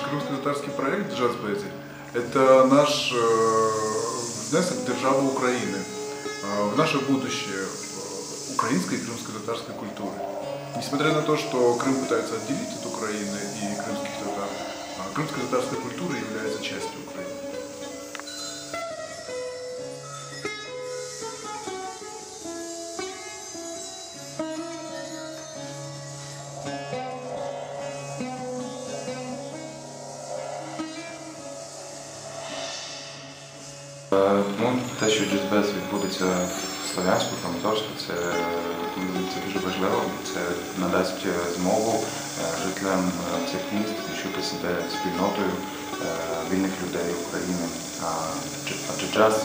крымско-татарский проект «Джаз Бэзи» – это наш э, внесок в державу Украины, э, в наше будущее в украинской и крымско-татарской культуры. Несмотря на то, что Крым пытается отделить от Украины и крымских татар, крымско-татарская культура является частью Украины. Ну, те, що джазбез відбудеться в Слов'янську, Краматорську, це, це дуже важливо. Це надасть е, змогу е, жителям цих міст відчути себе спільнотою вільних людей України. А джаз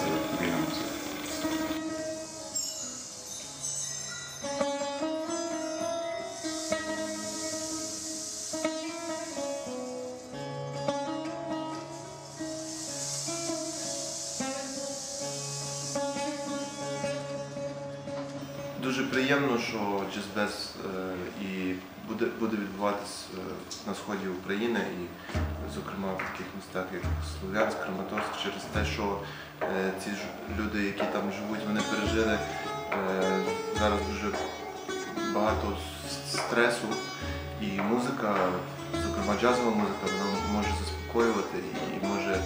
Дуже приємно, що джазбез е, і буде, буде відбуватись е, на сході України і, зокрема, в таких містах, як Слов'янськ, Краматорськ, через те, що е, ці люди, які там живуть, вони пережили е, зараз дуже багато стресу, і музика, зокрема джазова музика, вона може заспокоювати і може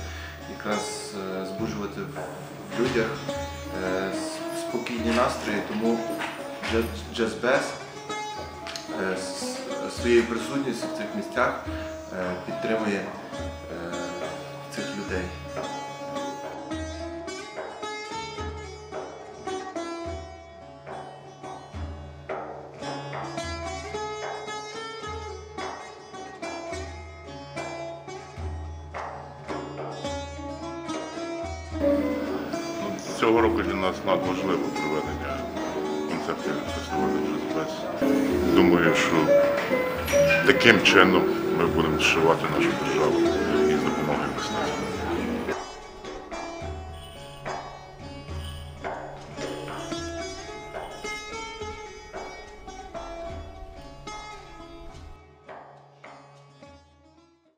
якраз збуджувати в людях спокійні настрої, тому джаз- джаз-без е, своєю присутністю в цих місцях е, підтримує е, цих людей. Цього року для нас надважливо проведення концертів фестивалю «Джаз Думаю, що таким чином ми будемо зшивати нашу державу.